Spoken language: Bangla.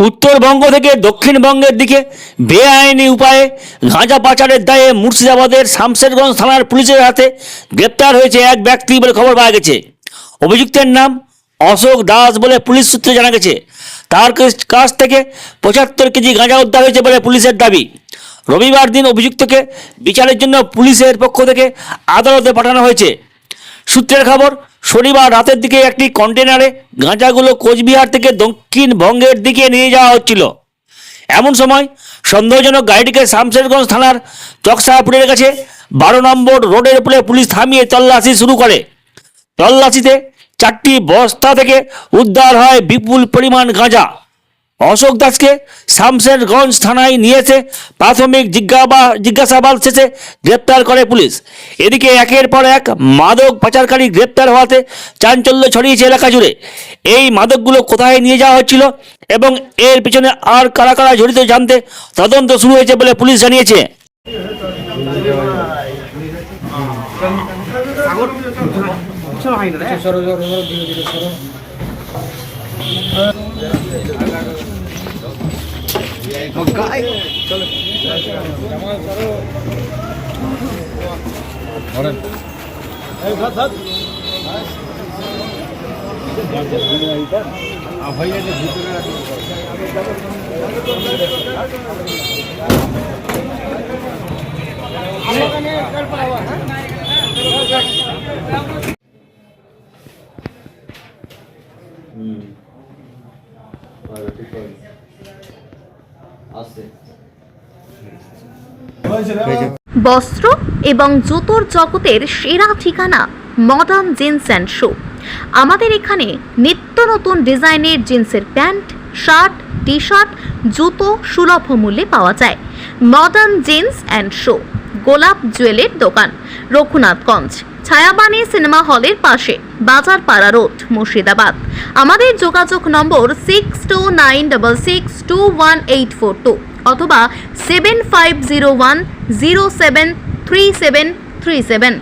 উত্তরবঙ্গ থেকে দক্ষিণবঙ্গের দিকে বেআইনি উপায়ে গাঁজা পাচারের দায়ে মুর্শিদাবাদের শামশেরগঞ্জ থানার পুলিশের হাতে গ্রেপ্তার হয়েছে এক ব্যক্তি বলে খবর পাওয়া গেছে। অভিযুক্তের নাম অশোক দাস বলে পুলিশ সূত্রে জানা গেছে। তার কাছ- থেকে পঁচাত্তর কেজি গাঁজা উদ্ধার হয়েছে বলে পুলিশের দাবি। রবিবার দিন অভিযুক্তকে বিচারের জন্য পুলিশের পক্ষ থেকে আদালতে পাঠানো হয়েছে। সূত্রের খবর শনিবার রাতের দিকে একটি কন্টেনারে গাঁজাগুলো কোচবিহার থেকে দক্ষিণবঙ্গের দিকে নিয়ে যাওয়া হচ্ছিল। এমন সময় সন্দেহজনক গাড়িটিকে শামশেরগঞ্জ থানার চকসাহাপুরের কাছে বারো নম্বর রোডের উপরে পুলিশ থামিয়ে তল্লাশি শুরু করে। তল্লাশিতে চারটি বস্তা থেকে উদ্ধার হয় বিপুল পরিমাণ গাঁজা। অশোক দাসকে শামশেরগঞ্জ থানায় নিয়েছে। প্রাথমিক জিজ্ঞাবা, জিজ্ঞাসাবাদ শেষে গ্রেপ্তার করে পুলিশ। এদিকে একের পর এক মাদক পাচারকারী গ্রেপ্তার হওয়াতে চাঞ্চল্য ছড়িয়েছে এলাকা জুড়ে। এই মাদকগুলো কোথায় নিয়ে যাওয়া হচ্ছিল এবং এর পিছনে আর কারা কারা জড়িত জানতে তদন্ত শুরু হয়েছে বলে পুলিশ জানিয়েছে। ভিতরে Hmm. Well, good point. বস্ত্র এবং জুতোর জগতের সেরা ঠিকানা মডার্ন জিন্স অ্যান্ড শু আমাদের এখানে নিত্য নতুন ডিজাইনের জিন্সের প্যান্ট, শার্ট টি শার্ট জুতো সুলভ মূল্যে পাওয়া যায়। মডার্ন জিন্স অ্যান্ড শো গোলাপ জুয়েলের দোকান, রঘুনাথগঞ্জ, ছায়াবাণী সিনেমা হলের পাশে বাজার পাড়া রোড, মুর্শিদাবাদ। আমাদের যোগাযোগ নম্বর six two nine double six two one eight four two অথবা seven five zero one zero seven three seven three seven